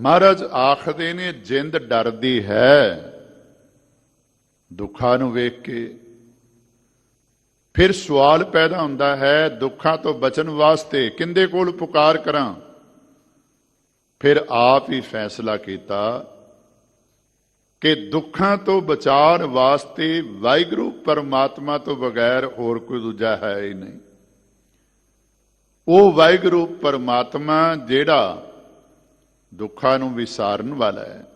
ਮਹਾਰਾਜ ਆਖਦੇ ਨੇ, ਜਿੰਦ ਡਰਦੀ ਹੈ, ਦੁੱਖਾਂ ਨੂੰ ਵੇਖ ਕੇ। ਫਿਰ ਸਵਾਲ ਪੈਦਾ ਹੁੰਦਾ ਹੈ, ਦੁੱਖਾਂ ਤੋਂ ਬਚਣ ਵਾਸਤੇ ਕਿੰਦੇ ਕੋਲ ਪੁਕਾਰ ਕਰਾਂ? ਫਿਰ ਆਪ ਹੀ ਫੈਸਲਾ ਕੀਤਾ ਕਿ ਦੁੱਖਾਂ ਤੋਂ ਬਚਾਉਣ ਵਾਸਤੇ ਵਾਹਿਗੁਰੂ ਪਰਮਾਤਮਾ ਤੋਂ ਬਗੈਰ ਹੋਰ ਕੋਈ ਦੂਜਾ ਹੈ ਹੀ ਨਹੀਂ। ਉਹ ਵਾਹਿਗੁਰੂ ਪਰਮਾਤਮਾ ਜਿਹੜਾ ਦੁੱਖਾਂ ਨੂੰ ਵਿਸਾਰਨ ਵਾਲਾ ਹੈ।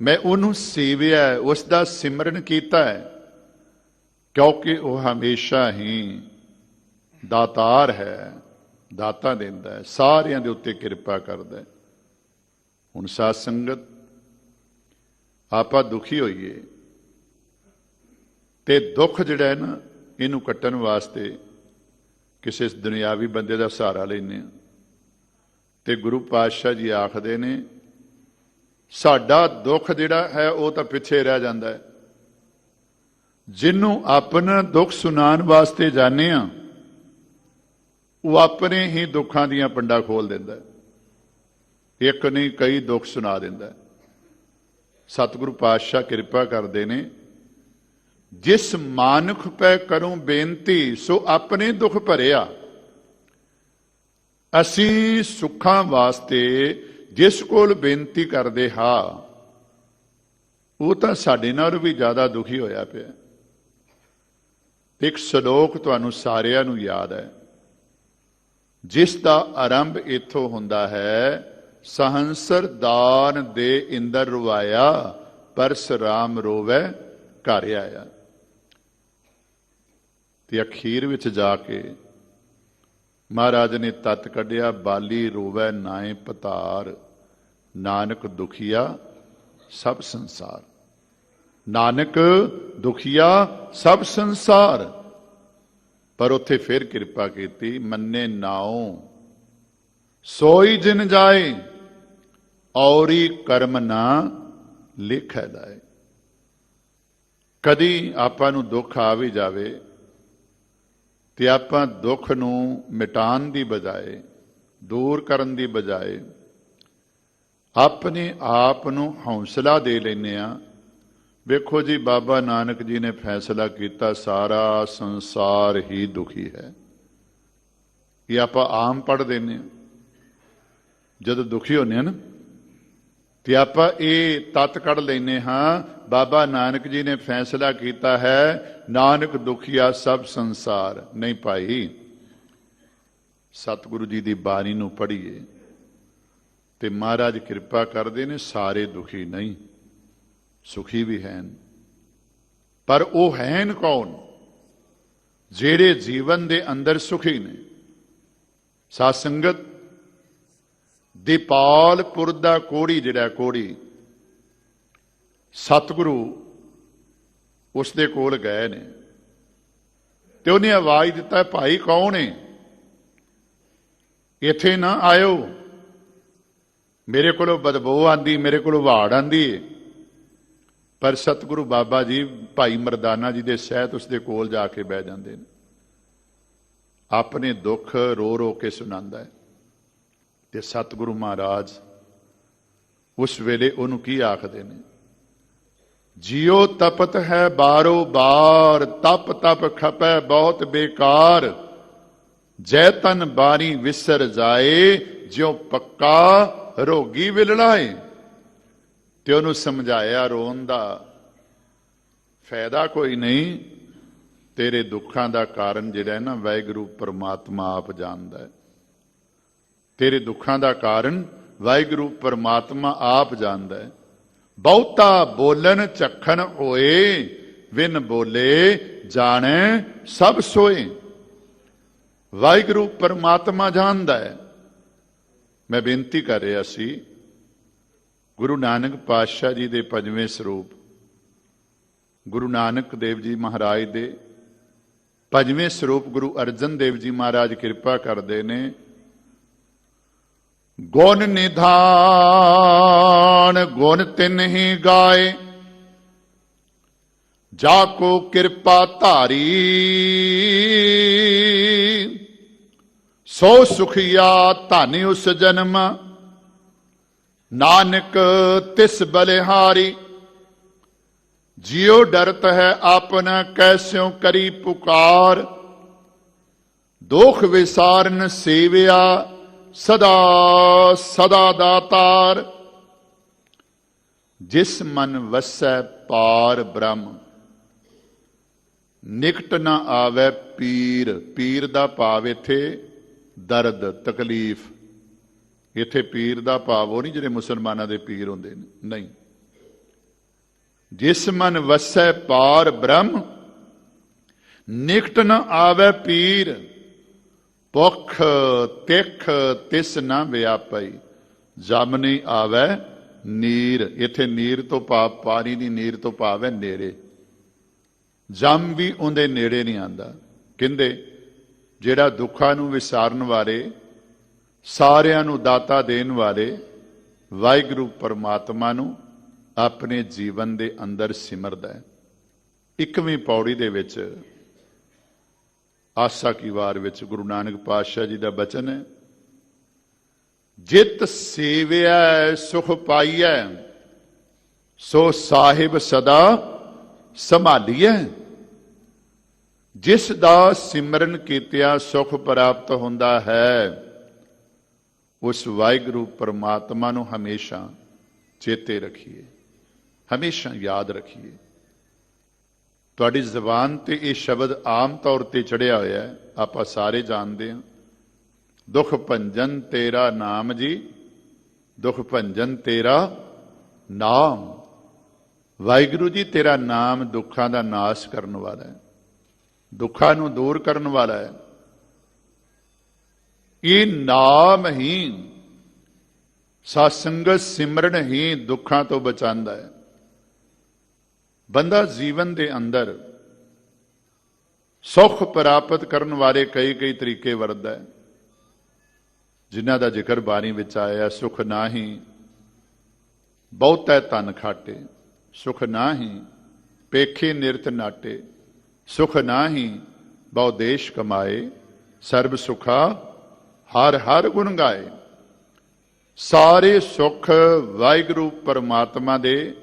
ਮੈਂ ਉਹਨੂੰ ਸੇਵਿਆ ਹੈ, ਉਸ ਦਾ ਸਿਮਰਨ ਕੀਤਾ ਹੈ ਕਿਉਂਕਿ ਉਹ ਹਮੇਸ਼ਾ ਹੀ ਦਾਤਾਰ ਹੈ ਦਾਤਾ ਦਿੰਦਾ ਹੈ ਸਾਰਿਆਂ ਦੇ ਉੱਤੇ ਕਿਰਪਾ ਕਰਦਾ ਹੈ। ਹੁਣ ਸਾਧ ਸੰਗਤ ਆਪਾਂ ਦੁਖੀ ਹੋਈਏ ਤੇ ਦੁੱਖ ਜਿਹੜਾ ਹੈ ਨਾ ਇਹਨੂੰ ਕੱਟਣ ਵਾਸਤੇ ਕਿਸੇ ਦੁਨਿਆਵੀ ਬੰਦੇ ਦਾ ਸਹਾਰਾ ਲੈਨੇ ਆ ਤੇ ਗੁਰੂ ਪਾਤਸ਼ਾਹ ਜੀ ਆਖਦੇ ਨੇ, ਸਾਡਾ ਦੁੱਖ ਜਿਹੜਾ ਹੈ, ਉਹ ਤਾਂ ਪਿੱਛੇ ਰਹਿ ਜਾਂਦਾ ਹੈ। ਜਿਹਨੂੰ ਆਪਣਾ ਦੁੱਖ ਸੁਣਾਉਣ ਵਾਸਤੇ ਜਾਣੇ ਆ ਉਹ ਆਪਣੇ ਹੀ ਦੁੱਖਾਂ ਦੀਆਂ ਪੰਡਾ ਖੋਲ ਦਿੰਦਾ ਇੱਕ ਨਹੀਂ, ਕਈ ਦੁੱਖ ਸੁਣਾ ਦਿੰਦਾ ਸਤਿਗੁਰੂ ਪਾਤਸ਼ਾਹ ਕਿਰਪਾ ਕਰਦੇ ਨੇ, ਜਿਸ ਮਾਨੁਖ ਪੈ ਕਰੂੰ ਬੇਨਤੀ, ਸੋ ਆਪਣੇ ਦੁੱਖ ਭਰਿਆ ਅਸੀਂ ਸੁੱਖਾਂ ਵਾਸਤੇ ਜਿਸ ਕੋਲ ਬੇਨਤੀ ਕਰਦੇ ਹਾਂ, ਉਹ ਤਾਂ ਸਾਡੇ ਨਾਲ ਵੀ ਜ਼ਿਆਦਾ ਦੁਖੀ ਹੋਇਆ ਪਿਆ। ਇੱਕ ਸ਼ਲੋਕ ਤੁਹਾਨੂੰ ਸਾਰਿਆਂ ਨੂੰ ਯਾਦ ਹੈ। ਜਿਸ ਦਾ ਆਰੰਭ ਇੱਥੋਂ ਹੁੰਦਾ ਹੈ, ਸਹੰਸਰ ਦਾਨ ਦੇ ਇੰਦਰ ਰੁਆਇਆ ਪਰਸ ਰਾਮ ਰੋਵੇ, ਘਰ ਆਇਆ। ਤੇ ਅਖੀਰ ਵਿੱਚ ਜਾ ਕੇ ਮਹਾਰਾਜ ਨੇ ਤਤ ਕੱਢਿਆ, ਬਾਲੀ ਰੋਵੇ ਨਾਏ ਪਤਾਰ, ਨਾਨਕ ਦੁਖੀਆ ਸਭ ਸੰਸਾਰ। ਨਾਨਕ ਦੁਖੀਆ ਸਭ ਸੰਸਾਰ। ਪਰ ਉੱਥੇ ਫਿਰ ਕਿਰਪਾ ਕੀਤੀ, ਮੰਨੇ ਨਾਉ, ਸੋਈ ਜਿਨ ਜਾਏ, ਔਰੀ ਕਰਮ ਨਾ ਲਿਖੈ ਲਾਏ ਕਦੀ ਆਪਾਂ ਨੂੰ ਦੁੱਖ ਆ ਵੀ ਜਾਵੇ ਤੇ ਆਪਾਂ ਦੁੱਖ ਨੂੰ ਮਿਟਾਉਣ ਦੀ ਬਜਾਏ, ਦੂਰ ਕਰਨ ਦੀ ਬਜਾਏ ਆਪਣੇ ਆਪ ਨੂੰ ਹੌਸਲਾ ਦੇ ਲੈਨੇ ਆ ਵੇਖੋ ਜੀ, ਬਾਬਾ ਨਾਨਕ ਜੀ ਨੇ ਫੈਸਲਾ ਕੀਤਾ, ਸਾਰਾ ਸੰਸਾਰ ਹੀ ਦੁਖੀ ਹੈ। ਇਹ ਆਪਾਂ ਆਮ ਪੜ ਦਿੰਨੇ ਆ ਜਦੋਂ ਦੁਖੀ ਹੁੰਨੇ ਆ ਨਾ ਤੇ ਆਪਾਂ ਇਹ ਤਤ ਕੱਢ ਲੈਨੇ ਹਾਂ। ਬਾਬਾ ਨਾਨਕ ਜੀ ਨੇ ਫੈਸਲਾ ਕੀਤਾ ਹੈ, ਨਾਨਕ ਦੁਖੀਆ ਸਭ ਸੰਸਾਰ। ਨਹੀਂ ਭਾਈ, ਸਤਿਗੁਰੂ ਜੀ ਦੀ ਬਾਣੀ ਨੂੰ ਪੜ੍ਹੀਏ ਤੇ ਮਹਾਰਾਜ ਕਿਰਪਾ ਕਰਦੇ ਨੇ, ਸਾਰੇ ਦੁਖੀ ਨਹੀਂ, ਸੁਖੀ ਵੀ ਹਨ। ਪਰ ਉਹ ਹਨ ਕੌਣ? ਜਿਹੜੇ ਜੀਵਨ ਦੇ ਅੰਦਰ ਸੁਖੀ ਨੇ। ਸਾਧ ਸੰਗਤ ਦੀਪਾਲਪੁਰ ਦਾ ਕੋੜੀ ਜਿਹੜਾ ਕੋੜੀ। ਸਤਿਗੁਰੂ ਉਸ ਦੇ ਕੋਲ ਗਏ ਨੇ ਤੇ ਉਹਨੇ ਆਵਾਜ਼ ਦਿੱਤਾ, ਭਾਈ ਕੌਣ ਹੈ ਇੱਥੇ ਨਾ ਆਇਓ। ਮੇਰੇ ਕੋਲੋਂ ਬਦਬੂ ਆਂਦੀ, ਮੇਰੇ ਕੋਲੋਂ ਵਾੜ ਆਂਦੀ ਹੈ ਪਰ ਸਤਿਗੁਰੂ ਬਾਬਾ ਜੀ, ਭਾਈ ਮਰਦਾਨਾ ਜੀ ਦੇ ਸਹਿਤ ਉਸ ਦੇ ਕੋਲ ਜਾ ਕੇ ਬਹਿ ਜਾਂਦੇ ਨੇ। ਆਪਣੇ ਦੁੱਖ ਰੋ ਰੋ ਕੇ ਸੁਣਾਉਂਦਾ ਹੈ। ਤੇ ਸਤਿਗੁਰੂ ਮਹਾਰਾਜ, ਉਸ ਵੇਲੇ ਉਹਨੂੰ ਕੀ ਆਖਦੇ ਨੇ? ਜਿਉ ਤਪਤ ਹੈ ਬਾਰੋ ਬਾਰ, ਤਪ ਤਪ ਖਪੈ ਬਹੁਤ ਬੇਕਾਰ। ਜੈ ਤਨ ਬਾਰੀ ਵਿਸਰ ਜਾਏ, ਜਿਉ ਪੱਕਾ ਰੋਗੀ ਵਿਲੜਾਏ। ਤੇ ਉਹਨੂੰ ਸਮਝਾਇਆ ਰੋਣ ਦਾ, ਫਾਇਦਾ ਕੋਈ ਨਹੀਂ, ਤੇਰੇ ਦੁੱਖਾਂ ਦਾ ਕਾਰਨ ਜਿਹੜਾ ਹੈ ਨਾ, ਵਾਹਿਗੁਰੂ ਪਰਮਾਤਮਾ ਆਪ ਜਾਣਦਾ ਹੈ। ਤੇਰੇ ਦੁੱਖਾਂ ਦਾ ਕਾਰਨ ਵਾਹਿਗੁਰੂ ਪਰਮਾਤਮਾ ਆਪ ਜਾਣਦਾ ਹੈ। ਬਹੁਤਾ ਬੋਲਣ ਚੱਖਣ ਹੋਏ ਵਿਨ ਬੋਲੇ ਜਾਣੈ ਸਭ ਸੋਏ। ਵਾਹਿਗੁਰੂ ਪਰਮਾਤਮਾ ਜਾਣਦਾ ਹੈ। ਮੈਂ ਬੇਨਤੀ ਕਰ ਰਿਹਾ ਸੀ, ਗੁਰੂ ਨਾਨਕ ਪਾਤਸ਼ਾਹ ਜੀ ਦੇ ਪੰਜਵੇਂ ਸਰੂਪ, ਗੁਰੂ ਨਾਨਕ ਦੇਵ ਜੀ ਮਹਾਰਾਜ ਦੇ ਪੰਜਵੇਂ ਸਰੂਪ ਗੁਰੂ ਅਰਜਨ ਦੇਵ ਜੀ ਮਹਾਰਾਜ ਕਿਰਪਾ ਕਰਦੇ ਨੇ। ਗੁਣ ਨਿਧਾਨ, ਗੁਣ ਤਿਨ ਹੀ ਗਾਏ। ਜਾ ਕੋ ਕਿਰਪਾ ਧਾਰੀ, ਸੋ ਸੁਖਿਆ ਧਨ ਉਸ ਜਨਮ। ਨਾਨਕ ਤਿਸ ਬਲਿਹਾਰੀ, ਜਿਉ ਡਰਤ ਹੈ ਆਪਨ ਕੈਸਿਉ ਕਰੀ ਪੁਕਾਰ। ਦੋਖ ਵਿਸਾਰਨ ਸੇਵਿਆ ਸਦਾ ਸਦਾ ਦਾਤਾਰ ਜਿਸ ਮਨ ਵਸੈ ਪਾਰ ਬ੍ਰਹਮ, ਨਿਕਟ ਨਾ ਆਵੇ ਪੀਰ। ਪੀਰ ਦਾ ਭਾਵ ਇੱਥੇ ਦਰਦ, ਤਕਲੀਫ। ਇੱਥੇ ਪੀਰ ਦਾ ਭਾਵ ਉਹ ਨਹੀਂ ਜਿਹੜੇ ਮੁਸਲਮਾਨਾਂ ਦੇ ਪੀਰ ਹੁੰਦੇ ਨੇ। ਨਹੀਂ। ਜਿਸ ਮਨ ਵਸੈ ਪਾਰ ਬ੍ਰਹਮ, ਨਿਕਟ ਨਾ ਆਵੇ ਪੀਰ। ਪੁਖ ਤਿਖ ਤਿਸ ਨ ਵਿਆਪਈ। ਜਮ ਨਹੀਂ ਆਵੇ ਨੀਰ। ਇੱਥੇ ਨੀਰ ਤੋਂ ਭਾਵ ਪਾਣੀ ਦੀ ਨੀਰ ਤੋਂ ਭਾਵ ਹੈ ਨੇੜੇ ਜਮ ਵੀ ਉਹਦੇ ਨੇੜੇ ਨਹੀਂ ਆਂਦਾ। ਕਹਿੰਦੇ, ਜਿਹੜਾ ਦੁੱਖਾਂ ਨੂੰ ਵਿਸਾਰਨ ਵਾਲੇ, ਸਾਰਿਆਂ ਨੂੰ ਦਾਤਾ ਦੇਣ ਵਾਲੇ, ਵਾਹਿਗੁਰੂ ਪਰਮਾਤਮਾ ਨੂੰ ਆਪਣੇ ਜੀਵਨ ਦੇ ਅੰਦਰ ਸਿਮਰਦਾ ਹੈ। ਇੱਕਵੀਂ ਪੌੜੀ ਦੇ ਵਿੱਚ ਆਸਾ ਕੀ ਵਾਰ ਵਿੱਚ ਗੁਰੂ ਨਾਨਕ ਪਾਤਸ਼ਾਹ ਜੀ ਦਾ ਬਚਨ ਹੈ। ਜਿਤ ਸੇਵਿਆ, ਸੁਖ ਪਾਈਐ, ਸੋ ਸਾਹਿਬ ਸਦਾ ਸੰਭਾਲੀਐ। ਜਿਸ ਦਾ ਸਿਮਰਨ ਕੀਤਿਆ ਸੁਖ ਪ੍ਰਾਪਤ ਹੁੰਦਾ ਹੈ, ਉਸ ਵਾਹਿਗੁਰੂ ਪਰਮਾਤਮਾ ਨੂੰ ਹਮੇਸ਼ਾ ਚੇਤੇ ਰੱਖੀਏ, ਹਮੇਸ਼ਾ ਯਾਦ ਰੱਖੀਏ। ਤੁਹਾਡੀ ਜ਼ੁਬਾਨ ਤੇ ਇਹ ਸ਼ਬਦ ਆਮ ਤੌਰ ਤੇ ਚੜਿਆ ਹੋਇਆ ਹੈ, ਆਪਾਂ ਸਾਰੇ ਜਾਣਦੇ ਹਾਂ। ਦੁਖ ਭੰਜਨ ਤੇਰਾ ਨਾਮ ਜੀ, ਦੁਖ ਭੰਜਨ ਤੇਰਾ ਨਾਮ। ਵਾਹਿਗੁਰੂ ਜੀ, ਤੇਰਾ ਨਾਮ ਦੁੱਖਾਂ ਦਾ ਨਾਸ਼ ਕਰਨ ਵਾਲਾ ਹੈ। ਦੁੱਖਾਂ ਨੂੰ ਦੂਰ ਕਰਨ ਵਾਲਾ ਹੈ। ਇਹ ਨਾਮ ਹੀ ਸਾਸੰਗਤ ਸਿਮਰਨ ਹੀ ਦੁੱਖਾਂ ਤੋਂ ਬਚਾਉਂਦਾ ਹੈ। ਬੰਦਾ ਜੀਵਨ ਦੇ ਅੰਦਰ ਸੁਖ ਪ੍ਰਾਪਤ ਕਰਨ ਵਾਲੇ ਕਈ ਕਈ ਤਰੀਕੇ ਵਰਤਦਾ ਹੈ। ਜਿਨ੍ਹਾਂ ਦਾ ਜ਼ਿਕਰ ਬਾਣੀ ਵਿੱਚ ਆਇਆ ਸੁਖ ਨਾਹੀ, ਬਹੁਤੈ ਤਨ ਖਾਟੇ, ਸੁਖ ਨਾਹੀ, ਪੇਖੇ ਨਿਰਤ ਨਾਟੇ, ਸੁਖ ਨਾਹੀ, ਬਹੁ ਦੇਸ਼ ਕਮਾਏ, ਸਰਬ ਸੁਖਾ, ਹਰ ਹਰ ਗੁਣ ਗਾਏ। ਸਾਰੇ ਸੁਖ ਵਾਹਿਗੁਰੂ ਪਰਮਾਤਮਾ ਦੇ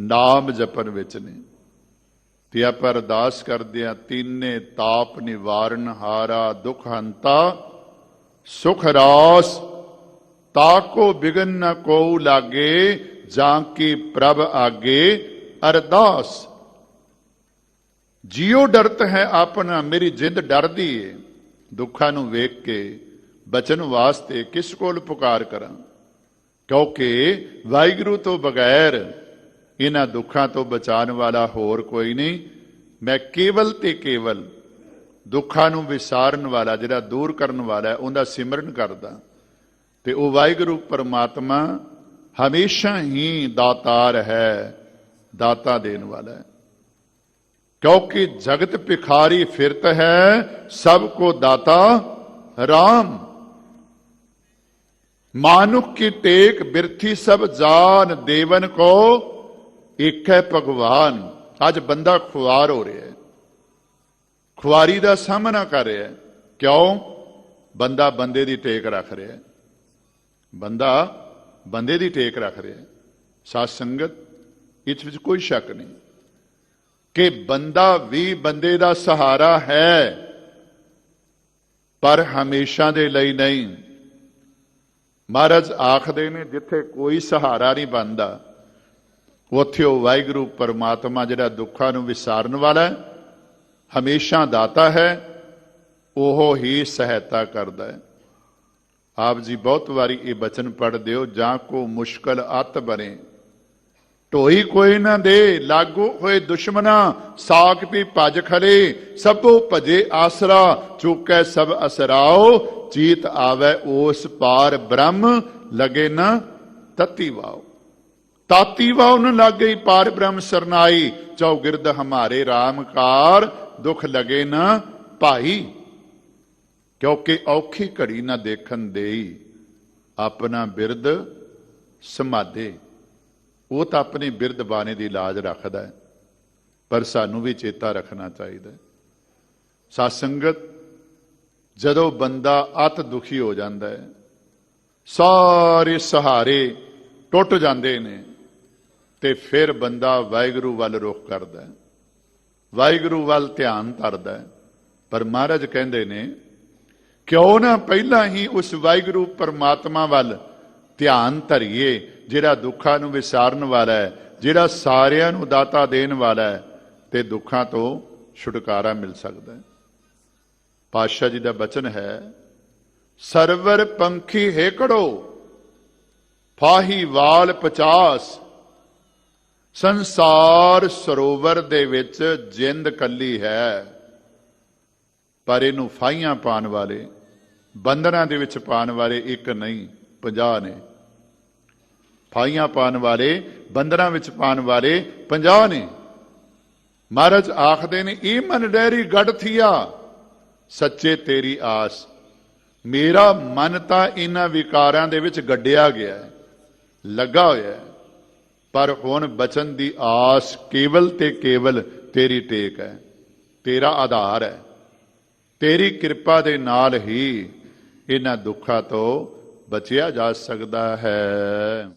ਨਾਮ ਜਪਨ ਵਿੱਚ ਨੇ। ਤੇ ਆਪਾਂ ਅਰਦਾਸ ਕਰਦੇ ਆ ਤੀਨੇ ਤਾਪ ਨਿਵਾਰਨ ਹਾਰਾ ਦੁਖ ਹੰਤਾ, ਸੁਖ ਰਾਸ ਤਾਕੋ ਬਿਗਨ ਨ ਕੋਉ ਲਾਗੇ, ਜਾਂ ਕੀ ਪ੍ਰਭ ਆਗੇ। ਅਰਦਾਸ, ਜਿਉ ਡਰਤ ਹੈ ਆਪਣਾ, ਮੇਰੀ ਜਿੰਦ ਡਰਦੀ ਏ। ਦੁੱਖਾਂ ਨੂੰ ਵੇਖ ਕੇ, ਬਚਨ ਵਾਸਤੇ ਕਿਸ ਕੋਲ ਪੁਕਾਰ ਕਰਾਂ? ਕਿਉਂਕਿ ਵਾਹਿਗੁਰੂ ਤੋਂ ਬਗੈਰ ਇਹਨਾਂ ਦੁੱਖਾਂ ਤੋਂ ਬਚਾਉਣ ਵਾਲਾ ਹੋਰ ਕੋਈ ਨਹੀਂ। ਮੈਂ ਕੇਵਲ ਤੇ ਕੇਵਲ ਦੁੱਖਾਂ ਨੂੰ ਵਿਸਾਰਨ ਵਾਲਾ, ਜਿਹੜਾ ਦੂਰ ਕਰਨ ਵਾਲਾ ਹੈ, ਉਹਦਾ ਸਿਮਰਨ ਕਰਦਾ। ਤੇ ਉਹ ਵਾਹਿਗੁਰੂ ਪਰਮਾਤਮਾ ਹਮੇਸ਼ਾ ਹੀ ਦਾਤਾਰ ਹੈ, ਦਾਤਾ ਦੇਣ ਵਾਲਾ ਹੈ। ਕਿਉਂਕਿ ਜਗਤ ਭਿਖਾਰੀ ਫਿਰਤ ਹੈ, ਸਭ ਕੋ ਦਾਤਾ RAM ਮਾਨੁਖ ਕੀ ਟੇਕ ਬਿਰਥੀ ਸਭ ਜਾਨ, ਦੇਵਨ ਕੋ ਇੱਕ ਹੈ ਭਗਵਾਨ, ਅੱਜ ਬੰਦਾ ਖੁਆਰ ਹੋ ਰਿਹਾ ਹੈ। ਖੁਆਰੀ ਦਾ ਸਾਹਮਣਾ ਕਰ ਰਿਹਾ ਹੈ। ਕਿਉਂ? ਬੰਦਾ ਬੰਦੇ ਦੀ ਟੇਕ ਰੱਖ ਰਿਹਾ ਹੈ। ਬੰਦਾ ਬੰਦੇ ਦੀ ਟੇਕ ਰੱਖ ਰਿਹਾ ਹੈ। ਸਾਧ ਸੰਗਤ, ਇਸ ਵਿੱਚ ਕੋਈ ਸ਼ੱਕ ਨਹੀਂ ਕਿ ਬੰਦਾ ਵੀ ਬੰਦੇ ਦਾ ਸਹਾਰਾ ਹੈ, ਪਰ ਹਮੇਸ਼ਾ ਦੇ ਲਈ ਨਹੀਂ। ਮਹਾਰਾਜ ਆਖਦੇ ਨੇ, ਜਿੱਥੇ ਕੋਈ ਸਹਾਰਾ ਨਹੀਂ ਬਣਦਾ ਉੱਥੇ ਉਹ ਵਾਹਿਗੁਰੂ ਪਰਮਾਤਮਾ ਜਿਹੜਾ ਦੁੱਖਾਂ ਨੂੰ ਵਿਸਾਰਨ ਵਾਲਾ ਹੈ, ਹਮੇਸ਼ਾ ਦਾਤਾ ਹੈ, ਉਹ ਹੀ ਸਹਾਇਤਾ ਕਰਦਾ ਹੈ। ਆਪ ਜੀ ਬਹੁਤ ਵਾਰੀ ਇਹ ਬਚਨ ਪੜ੍ਹਦੇ ਹੋ, ਜਾਂ ਕੋ ਮੁਸ਼ਕਲ ਅਤ ਬਣੇ। ਢੋਈ ਕੋਈ ਨਾ ਦੇ, ਲਾਗੂ ਹੋਏ ਦੁਸ਼ਮਨਾ, ਸਾਖ ਵੀ ਭਜ ਖਲੇ ਸਭੋ ਭਜੇ ਆਸਰਾ, ਚੁੱਕੈ ਸਭ ਅਸਰਾਓ, ਚੀਤ ਆਵੇ ਉਸ ਪਾਰ ਬ੍ਰਹਮ, ਲਗੇ ਨਾ ਤਤੀ ਵਾਓ। ਤਾਤੀ ਵਾਉ ਲੱਗ ਗਈ ਪਾਰ ਬ੍ਰਹਮ ਸਰਨਾਈ। ਚੌਗਿਰਦ ਹਮਾਰੇ ਰਾਮਕਾਰ ਦੁੱਖ ਲਗੇ ਨਾ ਭਾਈ। ਕਿਉਂਕਿ ਔਖੀ ਘੜੀ ਨਾ ਦੇਖਣ ਦੇਈ, ਆਪਣਾ ਬਿਰਦ ਸਮਾਦੇ। ਉਹ ਤਾਂ ਆਪਣੇ ਬਿਰਦ ਬਾਣੇ ਦੀ ਲਾਜ ਰੱਖਦਾ ਹੈ, ਪਰ ਸਾਨੂੰ ਵੀ ਚੇਤਾ ਰੱਖਣਾ ਚਾਹੀਦਾ ਹੈ। ਸਾਧ ਸੰਗਤ ਜਦੋਂ ਬੰਦਾ ਅਤ ਦੁਖੀ ਹੋ ਜਾਂਦਾ ਹੈ, ਸਾਰੇ ਸਹਾਰੇ ਟੁੱਟ ਜਾਂਦੇ ਨੇ। ਤੇ ਫਿਰ ਬੰਦਾ ਵਾਹਿਗੁਰੂ ਵੱਲ ਰੁਖ ਕਰਦਾ ਹੈ। ਵਾਹਿਗੁਰੂ ਵੱਲ ਧਿਆਨ ਧਰਦਾ ਹੈ। ਪਰ ਮਹਾਰਾਜ ਕਹਿੰਦੇ ਨੇ, ਕਿਉਂ ਨਾ ਪਹਿਲਾਂ ਹੀ ਉਸ ਵਾਹਿਗੁਰੂ ਪਰਮਾਤਮਾ ਵੱਲ ਧਿਆਨ ਧਰੀਏ, ਜਿਹੜਾ ਦੁੱਖਾਂ ਨੂੰ ਵਿਸਾਰਨ ਵਾਲਾ ਹੈ, ਜਿਹੜਾ ਸਾਰਿਆਂ ਨੂੰ ਦਾਤਾ ਦੇਣ ਵਾਲਾ ਹੈ, ਤੇ ਦੁੱਖਾਂ ਤੋਂ ਛੁਟਕਾਰਾ ਮਿਲ ਸਕਦਾ ਹੈ। ਪਾਤਸ਼ਾਹ ਜੀ ਦਾ ਬਚਨ ਹੈ, ਸਰਵਰ ਪੰਖੀ ਹੇਕੜੋ, ਫਾਹੀ ਵਾਲ 50 ਸੰਸਾਰ ਸਰੋਵਰ ਦੇ ਵਿੱਚ ਜਿੰਦ ਕੱਲੀ ਹੈ, ਪਰ ਇਹਨੂੰ ਫਾਈਆਂ ਪਾਣ ਵਾਲੇ, ਬੰਦਰਾਂ ਦੇ ਵਿੱਚ ਪਾਣ ਵਾਲੇ ਇੱਕ ਨਹੀਂ 50 ਨੇ। ਫਾਈਆਂ ਪਾਣ ਵਾਲੇ, ਬੰਦਰਾਂ ਵਿੱਚ ਪਾਣ ਵਾਲੇ 50 ਨੇ। ਮਹਾਰਾਜ ਆਖਦੇ ਨੇ ਇਹ ਮਨ ਡੈਰੀ ਗੜ ਥੀਆ, ਸੱਚੇ ਤੇਰੀ ਆਸ। ਮੇਰਾ ਮਨ ਤਾਂ ਇਹਨਾਂ ਵਿਕਾਰਾਂ ਦੇ ਵਿੱਚ ਗੱਡਿਆ ਗਿਆ ਹੈ, ਲੱਗਾ ਹੋਇਆ ਹੈ। ਪਰ ਹੁਣ ਬਚਨ ਦੀ ਆਸ ਕੇਵਲ ਤੇ ਕੇਵਲ ਤੇਰੀ ਟੇਕ ਹੈ, ਤੇਰਾ ਆਧਾਰ ਹੈ। ਤੇਰੀ ਕਿਰਪਾ ਦੇ ਨਾਲ ਹੀ ਇਹਨਾਂ ਦੁੱਖਾਂ ਤੋਂ ਬਚਿਆ ਜਾ ਸਕਦਾ ਹੈ।